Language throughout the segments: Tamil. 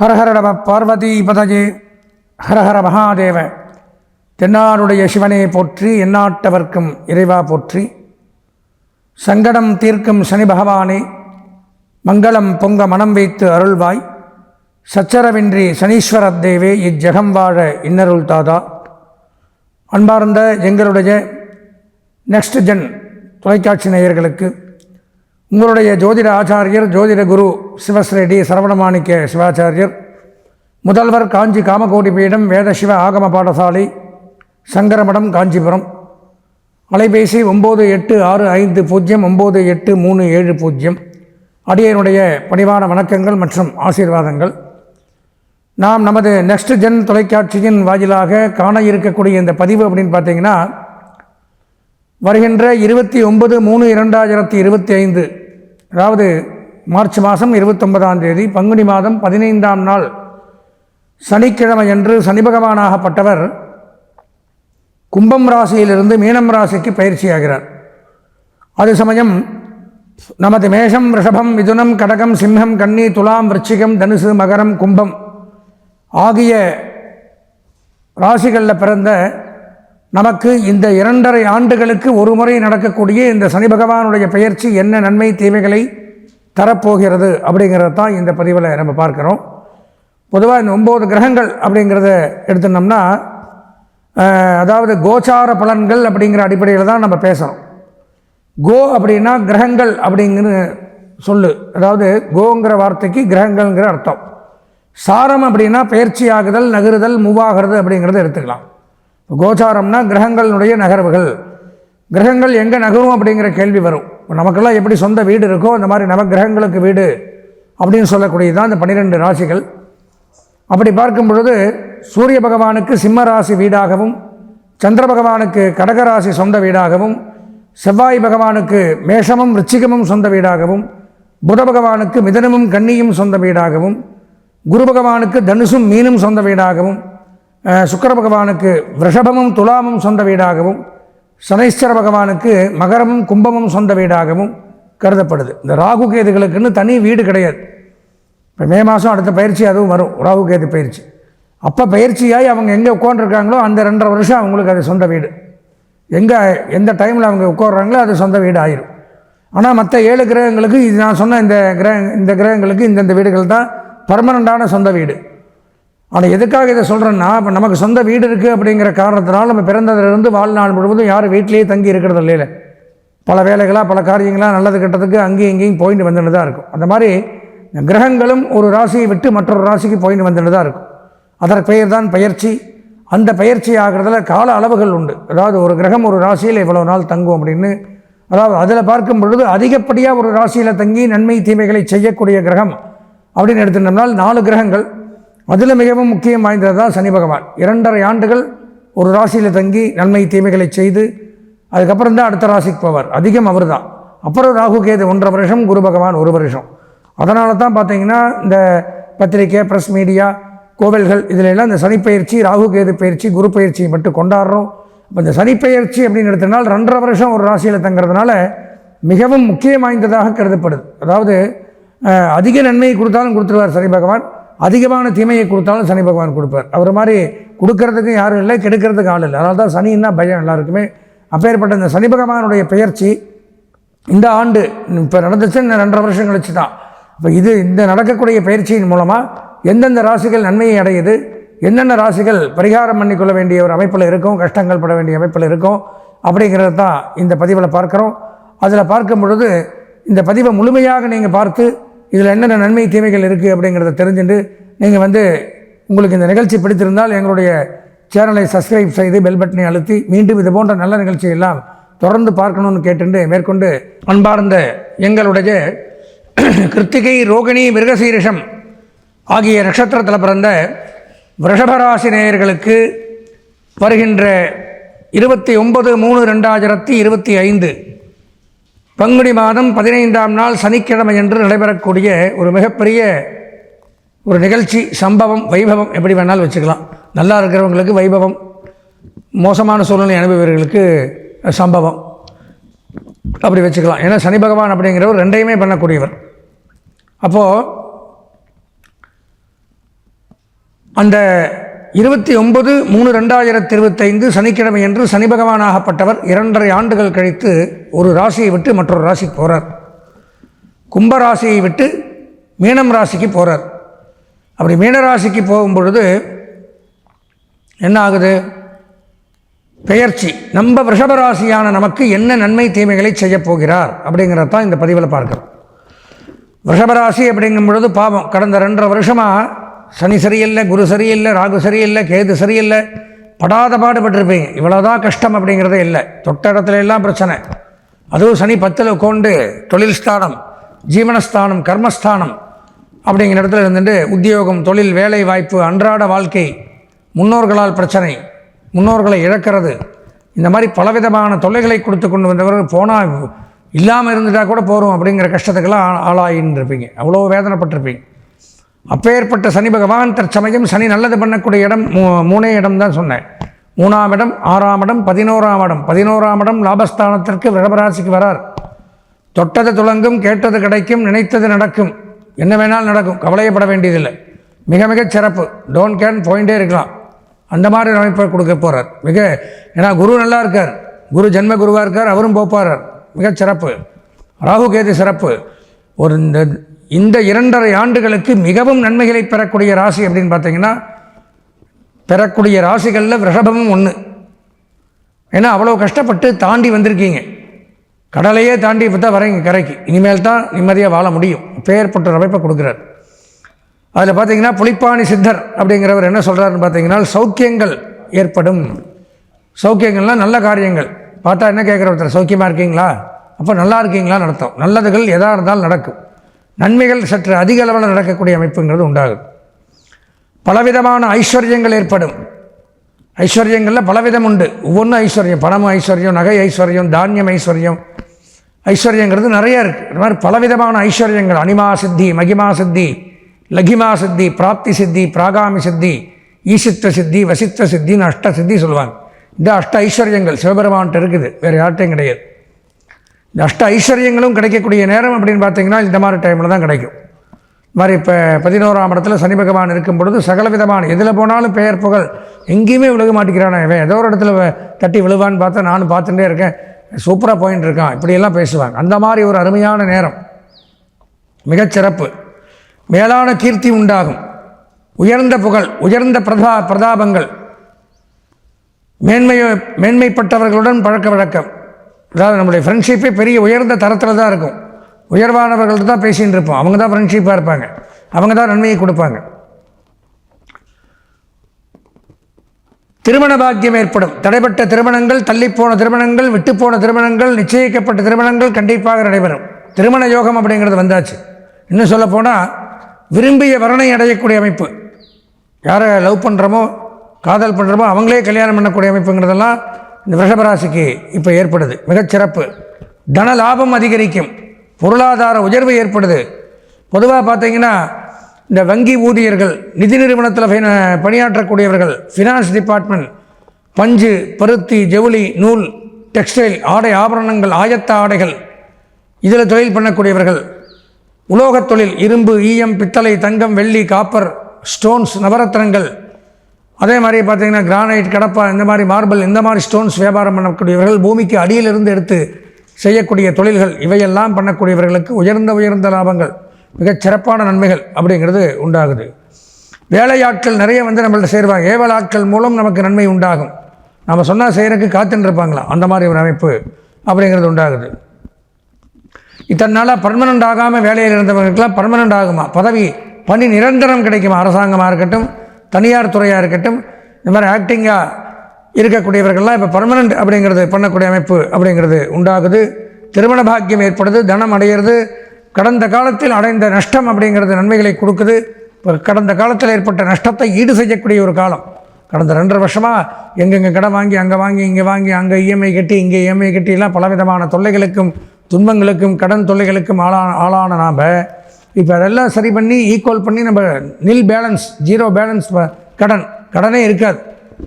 ஹரஹர நம பார்வதி பதஜே. ஹரஹர மகாதேவ. தென்னாருடைய சிவனே போற்றி எந்நாட்டவர்க்கும் இறைவா போற்றி. சங்கடம் தீர்க்கும் சனி பகவானே மங்களம் பொங்க மனம் வைத்து அருள்வாய். சச்சரவின்றி சனீஸ்வரத் தேவே இஜ்ஜகம் வாழ இன்னருள் தாதா. அன்பார்ந்த எங்களுடைய நெக்ஸ்ட் ஜென் தொலைக்காட்சி நேயர்களுக்கு உங்களுடைய ஜோதிட ஆச்சாரியர் ஜோதிட குரு சிவஸ்ரெடி சரவணமாணிக்க சிவாச்சாரியர் முதல்வர் காஞ்சி காமகோடி பீடம் வேத சிவ ஆகம பாடசாலை சங்கரமடம் காஞ்சிபுரம். அலைபேசி ஒம்பது எட்டு ஆறு ஐந்து பூஜ்ஜியம் ஒம்பது எட்டு மூணு ஏழு பூஜ்ஜியம் அடியனுடைய பணிவான வணக்கங்கள் மற்றும் ஆசீர்வாதங்கள். நாம் நமது நெக்ஸ்ட் ஜென் தொலைக்காட்சியின் வாயிலாக காண இருக்கக்கூடிய இந்த பதிவு அப்படின்னு பார்த்தீங்கன்னா வருகின்ற இருபத்தி ஒன்பது மூணு இரண்டாயிரத்தி இருபத்தி ஐந்து அதாவது மார்ச் மாதம் இருபத்தொன்பதாம் தேதி பங்குனி மாதம் பதினைந்தாம் நாள் சனிக்கிழமையன்று சனி பகவானாகப்பட்டவர் கும்பம் ராசியிலிருந்து மீனம் ராசிக்கு பயிற்சியாகிறார். அது சமயம் நமது மேஷம் ரிஷபம் மிதுனம் கடகம் சிம்ஹம் கன்னி துலாம் விருச்சிகம் தனுசு மகரம் கும்பம் ஆகிய ராசிகளில் பிறந்த நமக்கு இந்த இரண்டரை ஆண்டுகளுக்கு ஒரு முறை நடக்கக்கூடிய இந்த சனி பகவானுடைய பெயர்ச்சி என்ன நன்மை தீமைகளை தரப்போகிறது அப்படிங்கிறத தான் இந்த பதிவில் நம்ம பார்க்குறோம். பொதுவாக இந்த ஒம்பது கிரகங்கள் அப்படிங்கிறத எடுத்துனோம்னா அதாவது கோச்சார பலன்கள் அப்படிங்கிற அடிப்படையில் தான் நம்ம பேசுகிறோம் கோ அப்படின்னா கிரகங்கள் அப்படிங்கிற சொல்லு. அதாவது கோங்கிற வார்த்தைக்கு கிரகங்கள்ங்கிற அர்த்தம். சாரம் அப்படின்னா பயிற்சி ஆகுதல் நகருதல் மூவாகிறது அப்படிங்கிறத எடுத்துக்கலாம். இப்போ கோச்சாரம்னா கிரகங்களுடைய நகர்வுகள். கிரகங்கள் எங்கே நகரும் அப்படிங்கிற கேள்வி வரும். இப்போ நமக்கெல்லாம் எப்படி சொந்த வீடு இருக்கோ அந்த மாதிரி நவக்கிரகங்களுக்கு வீடு அப்படின்னு சொல்லக்கூடியது தான் இந்த பன்னிரெண்டு ராசிகள். அப்படி பார்க்கும் பொழுது சூரிய பகவானுக்கு சிம்ம ராசி வீடாகவும் சந்திர பகவானுக்கு கடகராசி சொந்த வீடாகவும் செவ்வாய் பகவானுக்கு மேஷமும் ரிச்சிகமும் சொந்த வீடாகவும் புத பகவானுக்கு மிதனமும் கன்னியும் சொந்த வீடாகவும் குரு பகவானுக்கு தனுசும் மீனும் சொந்த வீடாகவும் சுக்கர பகவானுக்கு ரிஷபமும் துலாமும் சொந்த வீடாகவும் சனீஸ்வர பகவானுக்கு மகரமும் கும்பமும் சொந்த வீடாகவும் கருதப்படுது. இந்த ராகு கேதுகளுக்குன்னு தனி வீடு கிடையாது. இப்போ மே மாதம் அடுத்த பயிற்சி அதுவும் வரும் ராகு கேது பயிற்சி. அப்போ பயிற்சியாகி அவங்க எங்கே உட்காந்துருக்காங்களோ அந்த ரெண்டரை வருஷம் அவங்களுக்கு அது சொந்த வீடு. எங்கே எந்த டைமில் அவங்க உட்காடுறாங்களோ அது சொந்த வீடு ஆயிரும். ஆனால் மற்ற ஏழு கிரகங்களுக்கு இது நான் சொன்ன இந்த கிரக இந்த கிரகங்களுக்கு இந்தந்த வீடுகள் தான் பர்மனண்ட்டான சொந்த வீடு. ஆனால் எதுக்காக இதை சொல்கிறேன்னா இப்போ நமக்கு சொந்த வீடு இருக்குது அப்படிங்கிற காரணத்தினால் நம்ம பிறந்ததுலேருந்து வாழ்நாள் முழுவதும் யாரும் வீட்டிலேயே தங்கி இருக்கிறது இல்லையில. பல வேலைகளாக பல காரியங்களாக நல்லது கெட்டதுக்கு அங்கேயும் இங்கேயும் போயிட்டு வந்துட்டு தான் இருக்கும். அந்த மாதிரி கிரகங்களும் ஒரு ராசியை விட்டு மற்றொரு ராசிக்கு போயிட்டு வந்துட்டு தான் இருக்கும். அதற்கு பெயர் தான் பயிற்சி அந்த பயிற்சி ஆகிறதுல கால அளவுகள் உண்டு. அதாவது ஒரு கிரகம் ஒரு ராசியில் இவ்வளோ நாள் தங்கும் அப்படின்னு. அதாவது அதில் பார்க்கும் பொழுது அதிகப்படியாக ஒரு ராசியில் தங்கி நன்மை தீமைகளை செய்யக்கூடிய கிரகம் அப்படின்னு எடுத்துட்டோம்னால் நாலு கிரகங்கள். அதில் மிகவும் முக்கியம் வாய்ந்தது தான் சனி பகவான். இரண்டரை ஆண்டுகள் ஒரு ராசியில் தங்கி நன்மை தீமைகளை செய்து அதுக்கப்புறம் தான் அடுத்த ராசிக்கு போவார். அதிகம் அவர் தான் அப்புறம் ராகு கேது ஒன்றரை வருஷம் குரு பகவான் ஒரு வருஷம். அதனால தான் பார்த்தீங்கன்னா இந்த பத்திரிக்கை ப்ரெஸ் மீடியா கோவில்கள் இதில் எல்லாம் இந்த சனிப்பயிற்சி ராகு கேது பயிற்சி குரு பயிற்சியை மட்டும் கொண்டாடுறோம். இப்போ இந்த சனிப்பெயர்ச்சி அப்படின்னு எடுத்தனால் ரெண்டரை வருஷம் ஒரு ராசியில் தங்குறதுனால மிகவும் முக்கியம் வாய்ந்ததாக கருதப்படுது. அதாவது அதிக நன்மையை கொடுத்தாலும் கொடுத்துருவார் சனி பகவான். அதிகமான தீமையை கொடுத்தாலும் சனி பகவான் கொடுப்பார். அவர் மாதிரி கொடுக்கறதுக்கும் யாரும் இல்லை கெடுக்கிறதுக்கு ஆள் இல்லை. அதனால தான் சனின்னா பயம் எல்லாருக்குமே. அப்பேற்பட்ட இந்த சனி பகவானுடைய பெயர்ச்சி இந்த ஆண்டு இப்போ நடந்துச்சு இந்த ரெண்டரை வருஷம் கழிச்சு தான். இப்போ இது இந்த நடக்கக்கூடிய பயிற்சியின் மூலமாக எந்தெந்த ராசிகள் நன்மையை அடையுது என்னென்ன ராசிகள் பரிகாரம் பண்ணிக்கொள்ள வேண்டிய ஒரு அமைப்பில் இருக்கும் கஷ்டங்கள் பட வேண்டிய அமைப்பில் இருக்கும் அப்படிங்கிறது தான் இந்த பதிவில் பார்க்குறோம். அதில் பார்க்கும் பொழுது இந்த பதிவை முழுமையாக நீங்கள் பார்த்து இதில் என்னென்ன நன்மை தீமைகள் இருக்குது அப்படிங்கிறத தெரிஞ்சுட்டு நீங்கள் வந்து உங்களுக்கு இந்த நிகழ்ச்சி பிடித்திருந்தால் எங்களுடைய சேனலை சப்ஸ்கிரைப் செய்து பெல் பட்டனை அழுத்தி மீண்டும் இது போன்ற நல்ல நிகழ்ச்சியெல்லாம் தொடர்ந்து பார்க்கணும்னு கேட்டு மேற்கொண்டு அன்பார்ந்த எங்களுடைய கிருத்திகை ரோகிணி மிருகசீரிஷம் ஆகிய நட்சத்திரத்தில் பிறந்த ரிஷபராசி நேயர்களுக்கு வருகின்ற இருபத்தி ஒன்பது மூணு ரெண்டாயிரத்தி இருபத்தி ஐந்து பங்குனி மாதம் பதினைந்தாம் நாள் சனிக்கிழமை என்று நடைபெறக்கூடிய ஒரு மிகப்பெரிய ஒரு நிகழ்ச்சி சம்பவம் வைபவம் எப்படி வேணாலும் வச்சுக்கலாம். நல்லா இருக்கிறவங்களுக்கு வைபவம் மோசமான சூழ்நிலை அனுபவர்களுக்கு சம்பவம். அப்படி வச்சுக்கலாம். ஏன்னா சனி பகவான் அப்படிங்கிறவர் ரெண்டையுமே பண்ணக்கூடியவர். அப்போது அந்த இருபத்தி ஒன்பது மூணு ரெண்டாயிரத்தி இருபத்தைந்து சனிக்கிழமை என்று சனி பகவானாகப்பட்டவர் இரண்டரை ஆண்டுகள் கழித்து ஒரு ராசியை விட்டு மற்றொரு ராசிக்கு போகிறார் கும்ப ராசியை விட்டு மீனம் ராசிக்கு போகிறார் அப்படி மீனராசிக்கு போகும் பொழுது என்ன ஆகுது பெயர்ச்சி. நம்ம ரிஷபராசியான நமக்கு என்ன நன்மை தீமைகளை செய்யப் போகிறார் அப்படிங்கிறத தான் இந்த பதிவில் பார்க்குறோம். ரிஷபராசி அப்படிங்கும் பொழுது பாவம். கடந்த ரெண்டரை வருஷமாக சனி சரியில்லை குரு சரியில்லை ராகு சரியில்லை கேது சரியில்லை. படாத பாடுபட்டிருப்பீங்க. இவ்வளோதான் கஷ்டம் அப்படிங்கிறதே இல்லை. தொட்ட இடத்துல எல்லாம் பிரச்சனை. அதுவும் சனி பத்தில் கொண்டு தொழில் ஸ்தானம் ஜீவனஸ்தானம் கர்மஸ்தானம் அப்படிங்கிற இடத்துல இருந்துட்டு உத்தியோகம் தொழில் வேலை வாய்ப்பு அன்றாட வாழ்க்கை முன்னோர்களால் பிரச்சனை முன்னோர்களை இழக்கிறது. இந்த மாதிரி பலவிதமான தொல்லைகளை கொடுத்து கொண்டு வந்தவர்கள் போனால் இல்லாமல் இருந்துட்டா கூட போகிறோம் அப்படிங்கிற கஷ்டத்துக்கெல்லாம் ஆளாயின்னு இருப்பீங்க. அவ்வளோ வேதனைப்பட்டிருப்பீங்க. அப்பேற்பட்ட சனி பகவான் தற்சமயம் சனி நல்லது பண்ணக்கூடிய இடம் மூ மூணே இடம் தான் சொன்னேன். மூணாம் இடம் ஆறாம் இடம் பதினோராம் இடம். பதினோராம் இடம் லாபஸ்தானத்திற்கு ரிஷபராசிக்கு வரார். தொட்டது துளங்கும் கேட்டது கிடைக்கும் நினைத்தது நடக்கும். என்ன வேணாலும் நடக்கும் கவலையப்பட வேண்டியதில்லை. மிக மிகச் சிறப்பு. டோன்ட் கேன் போயிட்டே இருக்கலாம். அந்த மாதிரி அமைப்பை கொடுக்க போகிறார் மிக ஏன்னா குரு நல்லா இருக்கார். குரு ஜென்ம குருவாக இருக்கார் அவரும் போப்பாரார். மிகச் சிறப்பு. ராகு கேது சிறப்பு. ஒரு இந்த இந்த இரண்டரை ஆண்டுகளுக்கு மிகவும் நன்மைகளை பெறக்கூடிய ராசி அப்படின்னு பார்த்தீங்கன்னா பெறக்கூடிய ராசிகளில் ரிஷபமும் ஒன்று ஏன்னா அவ்வளோ கஷ்டப்பட்டு தாண்டி வந்திருக்கீங்க. கடலையே தாண்டி இப்போ தான் வரீங்க கரைக்கு. இனிமேல் தான் நிம்மதியாக வாழ முடியும். பேர்பட்ட ஒரு அமைப்பை கொடுக்குறார். அதில் பார்த்தீங்கன்னா புளிப்பாணி சித்தர் அப்படிங்கிறவர் என்ன சொல்கிறாருன்னு பார்த்தீங்கன்னா சௌக்கியங்கள் ஏற்படும். சௌக்கியங்கள்லாம் நல்ல காரியங்கள். பார்த்தா என்ன கேட்குற ஒருத்தர் சௌக்கியமாக இருக்கீங்களா? அப்போ நல்லா இருக்கீங்களான்னு அர்த்தம். நல்லதுகள் எதாக இருந்தாலும் நடக்கும். நன்மைகள் சற்று அதிக அளவில் நடக்கக்கூடிய அமைப்புங்கிறது உண்டாகும் பலவிதமான ஐஸ்வர்யங்கள் ஏற்படும். ஐஸ்வர்யங்களில் பலவிதம் உண்டு. ஒவ்வொன்றும் ஐஸ்வர்யம். பணம் ஐஸ்வர்யம் நகை ஐஸ்வர்யம் தானியம் ஐஸ்வர்யம். ஐஸ்வர்யங்கிறது நிறைய இருக்குது இந்த மாதிரி பலவிதமான ஐஸ்வர்யங்கள். அனிமா சித்தி மகிமா சித்தி லகிமா சித்தி பிராப்தி சித்தி பிராகாமி சித்தி ஈசித்த சித்தி வசித்த சித்தின்னு அஷ்ட சித்தி சொல்லுவாங்க. இந்த அஷ்ட ஐஸ்வர்யங்கள் சிவபெருமான்கிட்ட இருக்குது. வேறு யார்ட்டையும் கிடையாது. அஷ்ட ஐஸ்வர்யங்களும் கிடைக்கக்கூடிய நேரம் அப்படின்னு பார்த்தீங்கன்னா இந்த மாதிரி டைமில் தான் கிடைக்கும். மாதிரி இப்போ பதினோராம் இடத்துல சனி பகவான் இருக்கும் பொழுது சகல விதமான எதில் போனாலும் பெயர் புகழ் எங்கேயுமே விழுக மாட்டேங்கிறானா இவன்? ஏதோ ஒரு இடத்துல தட்டி விழுவான்னு பார்த்தா நானும் பார்த்துட்டே இருக்கேன். சூப்பராக போயின்னு இருக்கான். இப்படியெல்லாம் பேசுவாங்க. அந்த மாதிரி ஒரு அருமையான நேரம். மிகச்சிறப்பு மேலான கீர்த்தி உண்டாகும். உயர்ந்த புகழ் உயர்ந்த பிரதா பிரதாபங்கள். மேன்மையோ மேன்மைப்பட்டவர்களுடன் பழக்க வழக்கம். அதாவது நம்முடைய ஃப்ரெண்ட்ஷிப்பே பெரிய உயர்ந்த தரத்தில் தான் இருக்கும். உயர்வானவர்கள்ட்ட தான் பேசின்னு இருப்போம். அவங்க தான் ஃப்ரெண்ட்ஷிப்பாக இருப்பாங்க. அவங்க தான் நன்மையை கொடுப்பாங்க. திருமண பாக்கியம் ஏற்படும். தடைப்பட்ட திருமணங்கள் தள்ளிப்போன திருமணங்கள் விட்டுப்போன திருமணங்கள் நிச்சயிக்கப்பட்ட திருமணங்கள் கண்டிப்பாக நடைபெறும். திருமண யோகம் அப்படிங்கிறது வந்தாச்சு. இன்னும் சொல்ல போனால் விரும்பிய வரனை அடையக்கூடிய அமைப்பு. யாரை லவ் பண்ணுறோமோ காதல் பண்ணுறோமோ அவங்களே கல்யாணம் பண்ணக்கூடிய அமைப்புங்கிறதெல்லாம் இந்த ரிஷபராசிக்கு இப்போ ஏற்படுது. மிகச்சிறப்பு தன லாபம் அதிகரிக்கும். பொருளாதார உயர்வு ஏற்படுது. பொதுவாக பார்த்தீங்கன்னா இந்த வங்கி ஊதியர்கள் நிதி நிறுவனத்தில் பணியாற்றக்கூடியவர்கள் ஃபினான்ஸ் டிபார்ட்மெண்ட் பஞ்சு பருத்தி ஜவுளி நூல் டெக்ஸ்டைல் ஆடை ஆபரணங்கள் ஆயத்த ஆடைகள் இதில் தொழில் பண்ணக்கூடியவர்கள் உலோகத் தொழில் இரும்பு ஈயம் பித்தளை தங்கம் வெள்ளி காப்பர் ஸ்டோன்ஸ் நவரத்னங்கள் அதே மாதிரி பார்த்தீங்கன்னா கிரானைட் கடப்பா இந்த மாதிரி மார்பிள் இந்த மாதிரி ஸ்டோன்ஸ் வியாபாரம் பண்ணக்கூடியவர்கள் பூமிக்கு அடியிலிருந்து எடுத்து செய்யக்கூடிய தொழில்கள் இவையெல்லாம் பண்ணக்கூடியவர்களுக்கு உயர்ந்த உயர்ந்த லாபங்கள் மிகச் சிறப்பான நன்மைகள் அப்படிங்கிறது உண்டாகுது. வேலையாட்கள் நிறைய வந்து நம்மள்ட்ட சேருவாங்க. ஏவல் ஆட்கள் மூலம் நமக்கு நன்மை உண்டாகும். நம்ம சொன்னால் செய்கிறதுக்கு காத்துன்னு இருப்பாங்களாம் அந்த மாதிரி ஒரு அமைப்பு அப்படிங்கிறது உண்டாகுது. இதனால் பர்மனெண்ட் பர்மனண்ட் ஆகாமல் வேலையில் இருந்தவர்களுக்கெல்லாம் பர்மனண்ட் ஆகுமா? பதவி பணி நிரந்தரம் கிடைக்குமா? அரசாங்கமாக இருக்கட்டும் தனியார் துறையாக இருக்கட்டும் இந்த மாதிரி ஆக்டிங்காக இருக்கக்கூடியவர்கள்லாம் இப்போ பர்மனண்ட் அப்படிங்கிறது பண்ணக்கூடிய அமைப்பு அப்படிங்கிறது உண்டாகுது. திருமண பாக்கியம் ஏற்படுது தனம் அடையிறது கடந்த காலத்தில் அடைந்த நஷ்டம் அப்படிங்கிறது நன்மைகளை கொடுக்குது. இப்போ கடந்த காலத்தில் ஏற்பட்ட நஷ்டத்தை ஈடு செய்யக்கூடிய ஒரு காலம். கடந்த ரெண்டரை வருஷமாக எங்கெங்கே கடன் வாங்கி அங்கே வாங்கி இங்கே வாங்கி அங்கே இஎம்ஐ கட்டி இங்கே இஎம்ஐ கட்டி எல்லாம் பலவிதமான தொல்லைகளுக்கும் துன்பங்களுக்கும் கடன் தொல்லைகளுக்கும் ஆளான ஆளான நாம் இப்போ அதெல்லாம் சரி பண்ணி ஈக்குவல் பண்ணி நம்ம நில் பேலன்ஸ் ஜீரோ பேலன்ஸ் கடன். கடனே இருக்காது.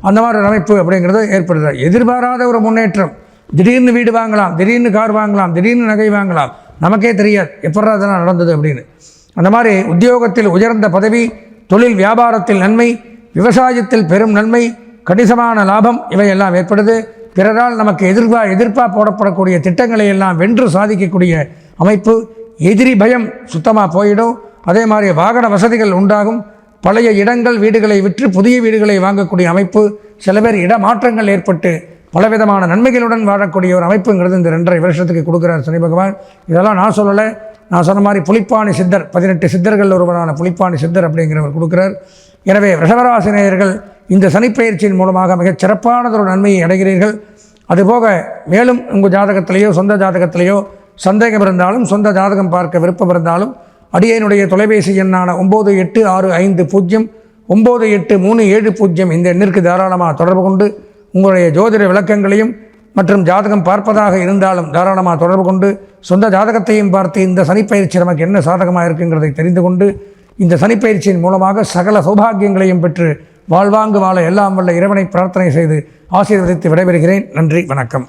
அந்த மாதிரி ஒரு அமைப்பு அப்படிங்கிறது ஏற்படுது. எதிர்பாராத ஒரு முன்னேற்றம். திடீர்னு வீடு வாங்கலாம் திடீர்னு கார் வாங்கலாம் திடீர்னு நகை வாங்கலாம். நமக்கே தெரியாது. எப்படா அதெல்லாம் நடந்தது அப்படின்னு. அந்த மாதிரி உத்தியோகத்தில் உயர்ந்த பதவி தொழில் வியாபாரத்தில் நன்மை விவசாயத்தில் பெரும் நன்மை கணிசமான லாபம் இவையெல்லாம் ஏற்படுது. பிறரால் நமக்கு எதிர்பா எதிர்ப்பா போடப்படக்கூடிய திட்டங்களை எல்லாம் வென்று சாதிக்கக்கூடிய அமைப்பு. எதிரி பயம் சுத்தமாக போயிடும். அதே மாதிரி வாகன வசதிகள் உண்டாகும். பழைய இடங்கள் வீடுகளை விற்று புதிய வீடுகளை வாங்கக்கூடிய அமைப்பு. சில பேர் இடமாற்றங்கள் ஏற்பட்டு பலவிதமான நன்மைகளுடன் வாழக்கூடிய ஒரு அமைப்புங்கிறது இந்த ரெண்டரை வருஷத்துக்கு கொடுக்குறார் சனி பகவான். இதெல்லாம் நான் சொல்லலை. நான் சொன்ன மாதிரி புலிப்பாணி சித்தர் பதினெட்டு சித்தர்கள் ஒருவரான புலிப்பாணி சித்தர் அப்படிங்கிறவர் கொடுக்குறார். எனவே ரிஷபராசினியர்கள் இந்த சனிப்பயிற்சியின் மூலமாக மிகச் சிறப்பானதொரு நன்மையை அடைகிறீர்கள். அதுபோக மேலும் உங்கள் ஜாதகத்திலேயோ சொந்த ஜாதகத்திலேயோ சந்தேகம் இருந்தாலும் சொந்த ஜாதகம் பார்க்க விருப்பம் இருந்தாலும் அடியனுடைய தொலைபேசி எண்ணான ஒம்பது எட்டு ஆறு ஐந்து பூஜ்ஜியம் ஒம்பது எட்டு மூணு ஏழு பூஜ்ஜியம் இந்த எண்ணிற்கு தாராளமாக தொடர்பு கொண்டு உங்களுடைய ஜோதிட விளக்கங்களையும் மற்றும் ஜாதகம் பார்ப்பதாக இருந்தாலும் தாராளமாக தொடர்பு கொண்டு சொந்த ஜாதகத்தையும் பார்த்து இந்த சனிப்பயிற்சி நமக்கு என்ன சாதகமாக இருக்குங்கிறதை தெரிந்து கொண்டு இந்த சனிப்பயிற்சியின் மூலமாக சகல சௌபாகியங்களையும் பெற்று வாழ்வாங்கு வாழ எல்லாம் வல்ல இறைவனை பிரார்த்தனை செய்து ஆசீர்வதித்து விடைபெறுகிறேன். நன்றி வணக்கம்.